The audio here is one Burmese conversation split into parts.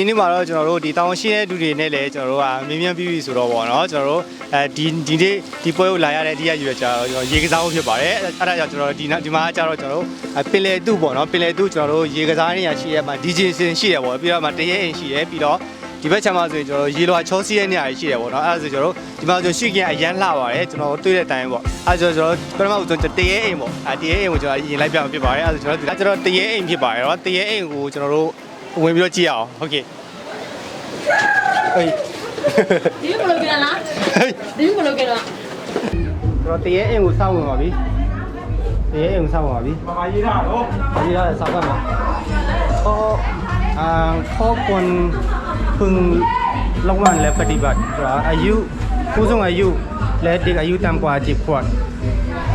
ဒီနေ့မှာတော့ကျွန်တော်တို့ဒီတောင်ရှိတဲ့လူတွေနဲ့လည်းကျွန်တော်တို့ကမြင်းမြန်းပြီးပြီဆိုတော့ပေါ့နော်ကျွန်တော်တို့အဲဒီဒီနေ့ဒီပွဲကိုလာရတဲ့အတိအကျရွေးချယ်ကျွန်တော်ရေကစားဖို့ဖြစ်ပါတယ်အဲ့အဲ့ဒါကြောင့်ကျွန်တော်တို့ဒီနောက်ဒီမှာကျတော့ကျွန်တော်တို့အဲပင်လယ်တုပေါ့နော်ပင်လယ်တုကျွန်တော်တို့ရေကစားနေရရှိရမှာ DJ စင်ရှိရပေါ့ပြီးတော့မှတရဲအိမ်ရှိရပြီးတော့ဒီဘက်ခြမ်းမှာဆိုရင်ကျွန်တော်တို့ရေလွှာချောစီးတဲ့နေရာကြီးရှိရပေါ့နော်အဲ့ဒါဆိုကျွန်တော်တို့ဒီမှာဆိုရှိခင်အရန်လှပါတယ်ကျွန်တော်တို့တွေ့တဲ့အတိုင်းပေါ့အဲ့ဒါဆိုကျွန်တော်တို့ပထမဦးဆုံးတရဲအိမ်ပေါ့အဲတရဲအိမ်ကိုကျွန်တော်ရင်လိုက်ပြမှာဖြစ်ပါတယ်အဲ့ဒါဆိုကျွန်တော်တို့ကျွန်တော်တရဲအိမ်ဖြစ်ပါတယ်နော်တရဲအိမ်ကိုကျွန်တော်တို့ ဝင်ပြီးတော့ကြည့်အောင်ဟုတ်ကဲ့ ဟေး ဒီဘလိုကြလား ဟေး ဒီဘလိုကြလား ကျွန်တော်တရေအိမ်ကိုစောင့်ဝင်ပါပြီတရေအိမ်ကိုစောင့်ဝင်ပါပြီ မမရေးတာတော့ ဒီရစောင့်ပါမယ်ခေါ်အာခေါ်ကွန်พึงระวังและปฏิบัติဆိုတာอายุผู้สูงอายุและเด็กอายุต่ำกว่า10ขวบ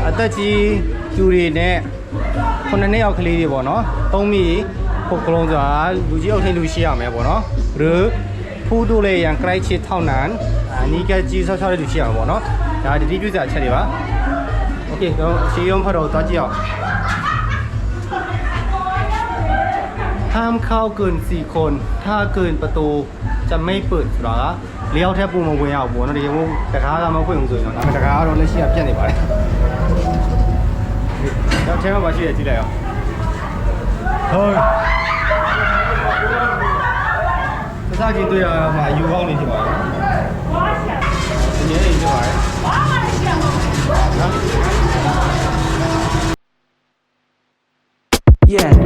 အသက်ကြီးသူတွေနဲ့ခုနှစ်နှစ်အောက်ကလေးတွေပေါ့နော်သုံးမိ พวกกลงจะดูจีเอาให้ดูเชียร์ไหมบ่เนาะหรือผู้ดูแลอย่างใกล้ชิดเท่านั้นอันนี้ก็จีเช่าเชอาได้ดูเชียร์บ่เนาะเดี๋ยวที่ดูจะเฉลี่ยวะโอเคเดี๋ยวชิยมพอเราตัวจีเอาห้ามเข้าเกิน 4 คน ถ้าเกินประตูจะไม่เปิดหรอเลี้ยวแทบปูมาเวียเอาบัวนะเดี๋ยแต่ข้าเราม่คุยของสื่ยนะแต่ข้าเราเลยเชียร์เพี้ยนอีกไปแล้วเช้มามาชีเดียจีเลยอะ ဟုတ်စစချင်းတွေ့ရမှာယူကောင်းနေဖြစ်ပါတယ်ဒီနေ့နေဖြစ်ပါတယ်နော် Yeah.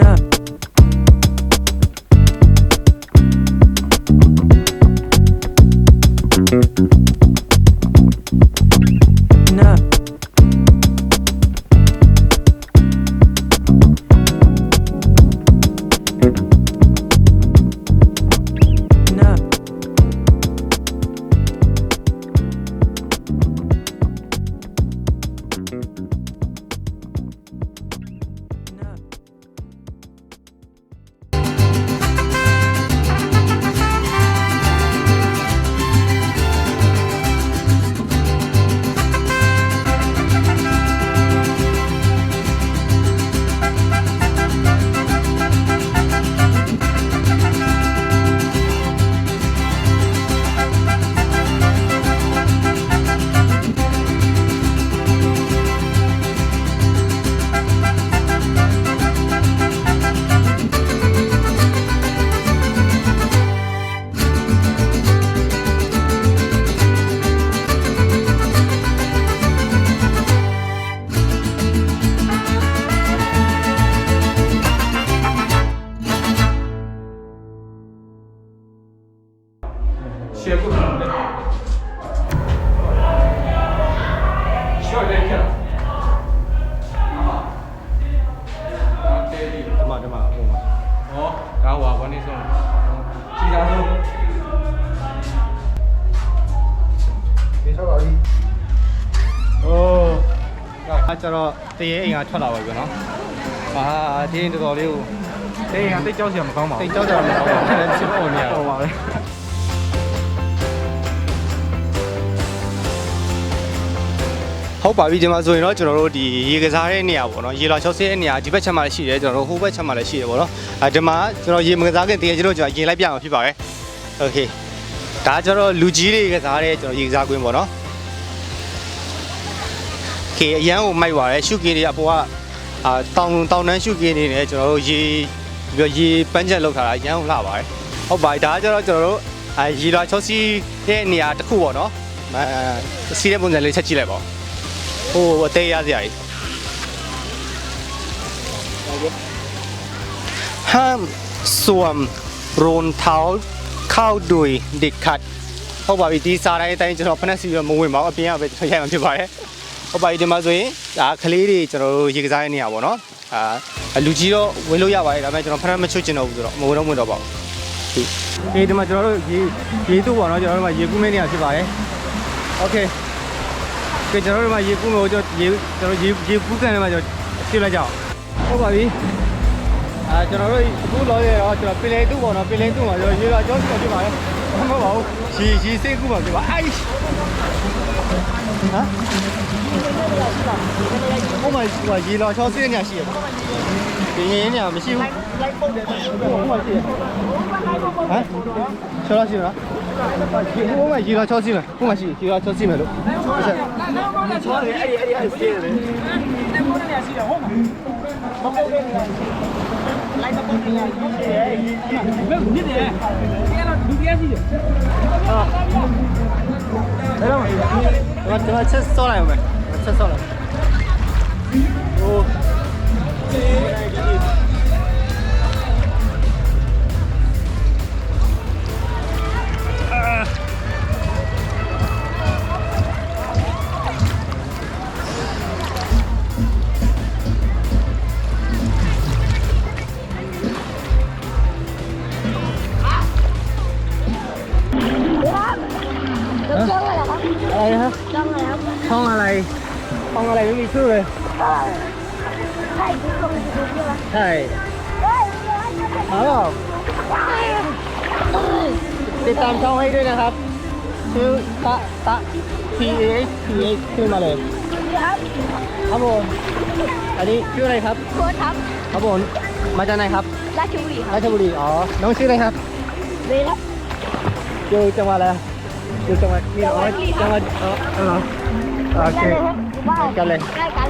up. တရေအိမ်ကထွက်လာပါပြီနော်အာဒီရင်တော်တော်လေးကိုတရေကတိတ်ကြောက်စရာမကောင်းပါဘူးတိတ်ကြောက်စရာမကောင်းပါဘူးလည်းစစ်ပေါ်နေရတော့ပါပဲဟုတ်ပါပြီဒီမှာဆိုရင်တော့ကျွန်တော်တို့ဒီရေကစားတဲ့နေရာပေါ့နော်ရေလွှာချောဆင်းတဲ့နေရာဒီဘက်ချက်မှာလည်းရှိတယ်ကျွန်တော်တို့ဟိုဘက်ချက်မှာလည်းရှိတယ်ပေါ့နော်အဲဒီမှာကျွန်တော်ရေမကစားခင်တကယ်ကျွန်တော်ကျွန်တော်ရေလိုက်ပြအောင်ဖြစ်ပါတယ်โอเคဒါကျတော့လူကြီးတွေကစားတဲ့ကျွန်တော်ရေကစားကွင်းပေါ့နော် โอเคအရန်ကိုမိုက်ပါတယ်ရှုကင်းတွေအပေါ်ကအာတောင်တောင်တန်းရှုကင်းနေတယ်ကျွန်တော်တို့ရေပြီးတော့ရေပန်းချက်လောက်ထားတာအရန်ကိုလှပါတယ်ဟုတ်ပါပြီဒါကကျွန်တော်ကျွန်တော်တို့အာရေလွှာချောစီတဲ့နေရာတစ်ခုပေါ့နော်အဲစီးတဲ့ပုံစံလေးချက်ကြည့်လိုက်ပါဦး ဟိုအသေးရစရာကြီးဟမ်ဆွမ်ရွန်ထောက်ခောက်ဒွေဒီကတ်ဟုတ်ပါပြီဒီစားတိုင်းအတိုင်းကျွန်တော်ဖက်နက်စီတော့မဝင်ပါဘူးအပြင်ကပဲကျွန်တော်ရိုက်မှဖြစ်ပါတယ် ဟုတ်ပါပြီဒီမှာဆိုရင်ဒါကလေးတွေကျွန်တော်တို့ရေကစားရနေရပါတော့အာလူကြီးတော့ဝင်လို့ရပါတယ်ဒါပေမဲ့ကျွန်တော်ဖက်နက်မချွတ်ချင်တော့ဘူးဆိုတော့မဝင်တော့ဝင်တော့ပါဘူးဒီဒီမှာကျွန်တော်တို့ရေရေတူပေါ့နော်ကျွန်တော်တို့မှာရေကူးမဲနေရဖြစ်ပါတယ်โอเค ကဲကျွန်တော်တို့မှာရေကူးလို့ကျွန်တော်ရေကျွန်တော်ရေရေကူးကန်ထဲမှာကျွန်တော်ပြလိုက်ကြအောင်ဟုတ်ပါပြီအာကျွန်တော်တို့အခုလောရတော့ကျွန်တော်ပင်လေတူပေါ့နော်ပင်လေတူမှာကျွန်တော်ရေလာကြောင်းစီပြပါမယ်မဟုတ်ပါဘူးရေရေစိတ်ကူးပါပြပါအိုက်ဟမ် ဟိုမှာဟိုရေလာချောစင်းညာရှိရပါဒီရင်းညာမရှိဘူးလိုက်ပုတ်တယ်ဟိုမှာရှိရဟမ်ချောလာရှိလားဒီဟိုမှာရေလာချောစင်းလားဟိုမှာရှိရေလာချောစင်းမယ်လို့ဟုတ်ကဲ့အဲ့တော့ကျွန်တော်ကျွန်တော်ချက်စောလိုက်အောင်မယ်ချက်စောလိုက်ဟို 算了了。 ใช่ที่ตรงนี้ดูด้วยใช่เฮ้ยเอาเปล่าติดตามช่องให้ด้วยนะครับ ชื่อตะตะ T A H T H ขึ้นมาเลย ครับครับผม อันนี้ชื่ออะไรครับ โค้ชครับครับผม มาจากไหนครับ ราชบุรีครัราบชบุรี อ๋อ น้องชื่ออะไรครับเวครับอยู่จังหวัดอะไรอยู่จังหวัดนี่อ๋อจังหวัดอ๋อเออโอเคได้เลยครับบ้านกันเลย ใกล้กัน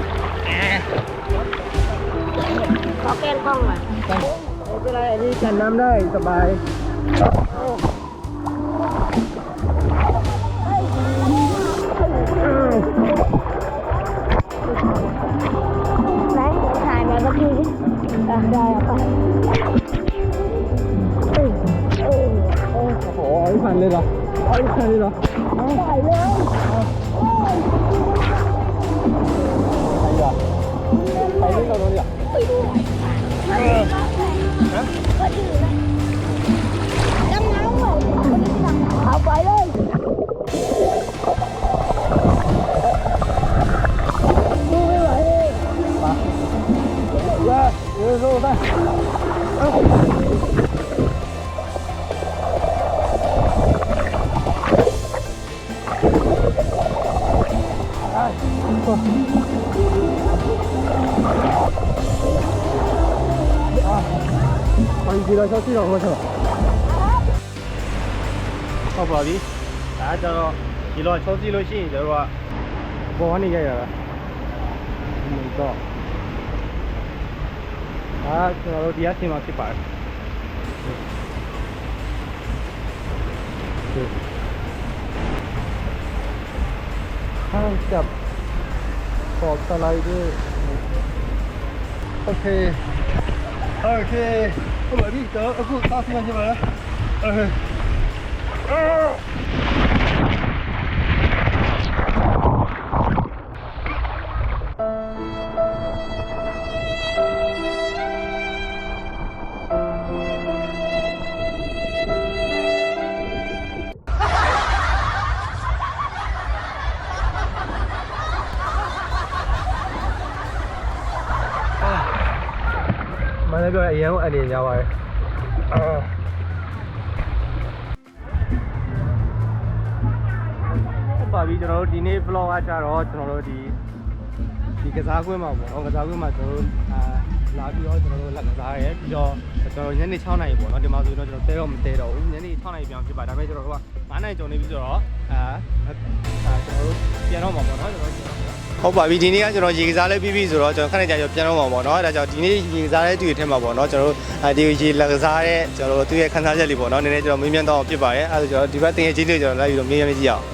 ขอแกนกล้องหน่อยไม่เป็นไรอันนี้กันน้ำได้สบายไหนถ่ายมาเมื่อกี้อะได้อะไปเออเออเออโอ้โหเอาไม่พันเลยเหรอเอาไม่พันเลยเหรอ ถ่ายเลย အန်ဒီလာချောစီတော့မချောဟုတ်ပါပြီဒါကြတော့ဒီလိုချောစီလို့ရှိရင်ကျွန်တော်တို့ကဘောကနေရိုက်ရတာဒီတော့အာကျွန်တော် ห้ามจับขอบสไลด์ด้วยโอเค โอเคเอาแบบนี้เจอเอาคู่ตาที่มันใช่ไหมโอเค မလည်းပြောအရန်ကိုအနေညာပါတယ်ဟုတ်ပါပြီကျွန်တော်တို့ဒီနေ့ vlog ကကြတော့ကျွန်တော်တို့ဒီဒီကစားကွင်းမှာပေါ့နော်ကစားကွင်းမှာကျွန်တော်တို့အာလာပြီးတော့ကျွန်တော်တို့လက်ကစားရဲပြီးတော့ကျွန်တော်ညနေ6နာရီပေါ့နော်ဒီမှာဆိုရင်တော့ကျွန်တော်တဲတော့မတဲတော့ဘူးညနေ6နာရီပြောင်းဖြစ်ပါဒါပေမဲ့ကျွန်တော်တို့က 9နာရီကျော်နေပြီဆိုတော့အာအာကျွန်တော်တို့ပြန်တော့မှာပေါ့နော်ကျွန်တော်တို့ဟုတ်ပါပြီဒီနေ့ကကျွန်တော်ရေကစားလဲပြီးပြီဆိုတော့ကျွန်တော်ခဏကြာကြာပြန်တော့မှာပေါ့နော်အဲဒါကြောင့်ဒီနေ့ရေကစားတဲ့သူတွေထဲမှာပေါ့နော်ကျွန်တော်တို့အဲဒီရေလက်ကစားတဲ့ကျွန်တော်တို့သူ့ရဲ့ခန်းစားချက်လေးပေါ့နော်နည်းနည်းကျွန်တော်မင်းမြန်တော့ဖြစ်ပါတယ်အဲဒါကျွန်တော်ဒီဘက်တင်ရဲ့ချင်းတွေကျွန်တော်လိုက်ပြီးတော့မင်းမြန်ကြည့်အောင်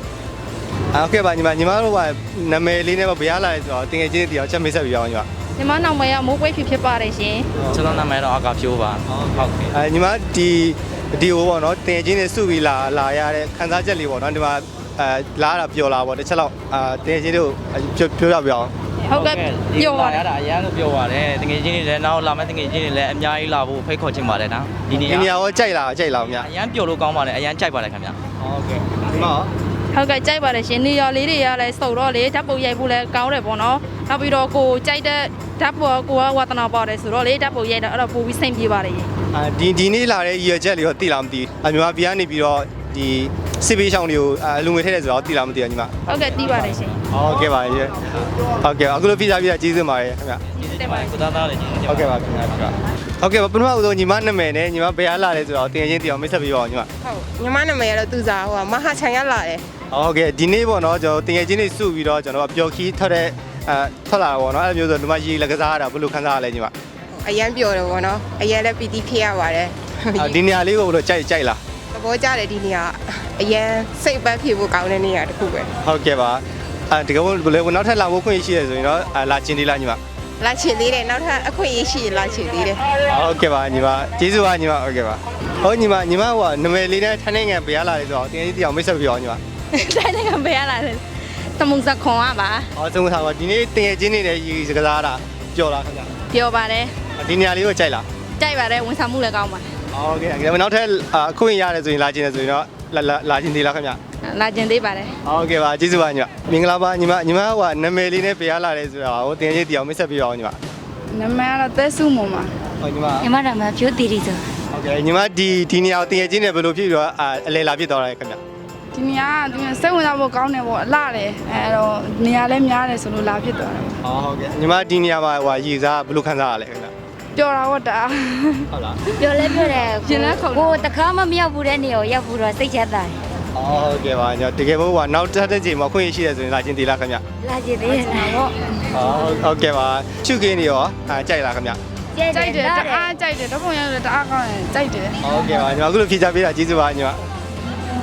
အော်ကဲပါညီမညီမတို့ကနာမည်လေးနဲ့ပေါ့ဘယ်ရလာလဲဆိုတော့တင်ရဲ့ချင်းတွေတရားချက်မိတ်ဆက်ပြီးအောင်ညီမညီမနောင်မရမိုးပွဲဖြစ်ဖြစ်ပါတယ်ရှင်ကျွန်တော်နာမည်တော့အကာဖြိုးပါဟုတ်ကဲ့အဲညီမဒီ ဒီဟိုပေါ့နော်တင်ချင်းတွေစုပြီးလာလာရတဲ့ခန်းစားချက်လေးပေါ့နော်ဒီမှာအဲလာတာပျော်လာပေါ့တစ်ချက်လောက်အာတင်ချင်းတို့ပြောပြောပြပြအောင်ဟုတ်ကဲ့ပြောပါရတာအရန်ကိုပြောပါတယ်တကယ်ချင်းတွေလည်းနောက်လာမယ့်တကယ်ချင်းတွေလည်းအများကြီးလာဖို့ဖိတ်ခေါ်ချင်ပါတယ်နော်ဒီနေ့ဒီနေရာရောကြိုက်လာကြိုက်လာမြတ်အရန်ပျော်လို့ကောင်းပါတယ်အရန်ကြိုက်ပါတယ်ခင်ဗျဟုတ်ကဲ့ဒီမှာဟုတ်ကဲ့ကြိုက်ပါတယ်ရှင်နေရလေးတွေကလည်းစုံတော့လေဓာတ်ပုံရိုက်ဖို့လည်းကောင်းတယ်ပေါ့နော်နောက်ပြီးတော့ကိုကြိုက်တဲ့ဓာတ်ပုံကိုကဝါသနာပါတယ်ဆိုတော့လေဓာတ်ပုံရိုက်တော့အဲ့တော့ပိုပြီးစိတ်ပြေပါတယ်ရှင်အာ ဒီဒီနေ့လာတဲ့ရည်ရွယ်ချက်လေးတော့သိလားမသိဘူးအမြန်မာပြည်ကနေပြီးတော့ဒီစစ်ပေးရှောင်းတွေကိုအလူငွေထည့်တယ်ဆိုတော့သိလားမသိဘူးညီမဟုတ်ကဲ့တီးပါတယ်ရှင်ဟုတ်ကဲ့ပါရေဟုတ်ကဲ့အခုလိုပြစားပြကျေးဇူးပါတယ်ခင်ဗျကျေးဇူးတင်ပါတယ်ကိုသားသားလည်းကျေးဇူးတင်ဟုတ်ကဲ့ပါခင်ဗျာဟုတ်ကဲ့ပါပထမဦးဆုံးညီမနာမည်နဲ့ညီမဘယ်အားလာလဲဆိုတော့တင်ချင်းတရားမိတ်ဆက်ပေးပါဦးညီမဟုတ်ညီမနာမည်ကတော့သူစားဟိုမဟာချန်ရလာတယ်ဟုတ်ကဲ့ဒီနေ့ပေါ့နော်ကျွန်တော်တင်ငယ်ချင်းတွေစုပြီးတော့ကျွန်တော်ပျော်ခီးထွက်တဲ့အဲထွက်လာပေါ့နော်အဲ့လိုမျိုးဆိုဒီမှာရေလက်ကစားရတာဘယ်လိုခံစားရလဲညီမ အရန်ပြောတယ်ဗောနော်အရန်လည်းပီတိဖြစ်ရပါတယ်အာဒီနေရာလေးကိုဘယ်လိုကြိုက်ကြိုက်လားသဘောကျတယ်ဒီနေရာအရန်စိတ်ပတ်ဖြစ်ဖို့ကောင်းတဲ့နေရာတစ်ခုပဲဟုတ်ကဲ့ပါအဲဒီကဘယ်လိုနောက်ထပ်လာဖို့ခွင့်ရှိရဆိုရင်တော့အာလာချင်းဒီလားညီမလာချင်သေးတယ်နောက်ထပ်အခွင့်အရေးရှိရင်လာချင်သေးတယ်ဟုတ်ကဲ့ပါညီမကျေးဇူးပါညီမဟုတ်ကဲ့ပါဟုတ်ညီမညီမဟိုနမယ်လေးနဲ့ထိုင်းနိုင်ငံဘယ်ရလာလဲဆိုတော့တင်ငယ်ချင်းတရားမိတ်ဆက်ပြီးအောင်ညီမတိုင်းနိုင်ငံဘယ်ရလာလဲတမုံစခွန်ကပါဟောဆုံးထားပါဒီနေ့တင်ငယ်ချင်းတွေနဲ့ရေစကစားတာပျော်လားခင်ဗျပြောပါတယ် ဒီနေရာလေးကိုကြိုက်လားကြိုက်ပါတယ်ဝန်ဆောင်မှုလည်းကောင်းပါတယ်ဟုတ်ကဲ့ဒါပေမဲ့နောက်ထပ်အခွင့်ရတယ်ဆိုရင်လာချင်းတယ်ဆိုရင်တော့လာလာချင်းသေးလားခင်ဗျလာကျင်သေးပါတယ်ဟုတ်ကဲ့ပါကျေးဇူးပါညီမမင်္ဂလာပါညီမညီမဟိုနာမည်လေးနဲ့ပြရလာတယ်ဆိုတာဟိုတင်ချင်းတရားမိတ်ဆက်ပြီးအောင်ညီမနာမည်ကတော့သက်စုမုံပါဟုတ်ညီမညီမနာမည်ဖြိုးတီရီဆိုဟုတ်ကဲ့ညီမဒီဒီနေရာကိုတင်ချင်းနဲ့ဘယ်လိုဖြစ်ပြီးတော့အာအလဲလာဖြစ်သွားတာလဲခင်ဗျဒီနေရာကဒီစိတ်ဝင်စားဖို့ကောင်းတယ်ပေါ့အလှတယ်အဲတော့နေရာလည်းများတယ်ဆိုလို့လာဖြစ်သွားတယ်ဟောဟုတ်ကဲ့ညီမဒီနေရာမှာဟိုရေစားဘယ်လိုခံစားရလဲခင်ဗျ ပျော်တာပေါ့တာဟုတ်လားပြောလဲပြောတယ်ရှင်လဲခုန်ကိုတခါမှမရောက်ဘူးတဲ့နေကိုရောက်ဘူးတော့စိတ်ချမ်းသာတယ်ဟုတ်ကဲ့ပါညီမတကယ်လို့ဟိုနောက်တစ်တဲ့ချိန်မှာခွင့်ရရှိတယ်ဆိုရင်လာချင်းသေးလားခင်ဗျလာကြည့်သေးတယ်ပေါ့ဟုတ်ဟုတ်ကဲ့ပါချူကင်းနေရောအာကြိုက်လားခင်ဗျကြိုက်ကြိုက်တယ်လားတအားကြိုက်တယ်တော့ပုံရလည်းတအားကောင်းတယ်ကြိုက်တယ်ဟုတ်ကဲ့ပါညီမအခုလိုဖြေချပေးတာကျေးဇူးပါညီမ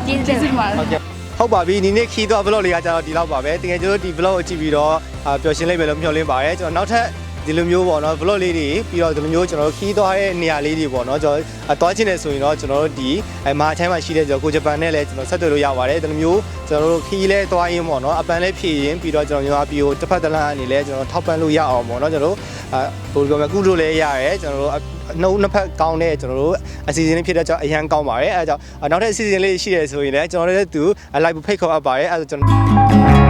ကျေးကျေးဇူးဇူးပါဟုတ်ကဲ့ဟုတ်ပါပြီဒီနေ့ခီးတော့ vlog လေးကကျတော့ဒီလောက်ပါပဲတကယ်ကျွန်တော်ဒီ vlog ကိုကြည့်ပြီးတော့အာပျော်ရွှင်လိုက်မယ်လို့မျှော်လင့်ပါတယ်ကျွန်တော်နောက်ထပ် ဒီလိုမျိုးပေါ့နော် vlog လေးတွေပြီးတော့ဒီလိုမျိုးကျွန်တော်တို့ခီးသွားတဲ့နေရာလေးတွေပေါ့နော်ကျွန်တော်အသွားချင်းနေဆိုရင်တော့ကျွန်တော်တို့ဒီအမအချိုင်းမှာရှိတဲ့ကျွန်တော်ကိုဂျပန်နဲ့လည်းကျွန်တော်ဆက်သွယ်လို့ရပါတယ်ဒီလိုမျိုးကျွန်တော်တို့ခီးလဲသွားရင်ပေါ့နော်အပန်လဲဖြည့်ရင်ပြီးတော့ကျွန်တော်မြန်မာပြည်ကိုတစ်ဖက်တစ်လမ်းအနေနဲ့ကျွန်တော်ထောက်ပံ့လို့ရအောင်ပေါ့နော်ကျွန်တော်တို့အဲဘယ်လိုပြောမလဲကုလို့လည်းရတယ်ကျွန်တော်တို့နှုတ်နှစ်ဖက်ကောင်းတဲ့ကျွန်တော်တို့အစီအစဉ်လေးဖြစ်တဲ့ကြောင့်အရန်ကောင်းပါတယ်အဲဒါကြောင့်နောက်ထပ်အစီအစဉ်လေးရှိရဆိုရင်လည်းကျွန်တော်တို့လည်းသူ live ဖိတ်ခေါ်အပ်ပါတယ်အဲဒါကျွန်တော်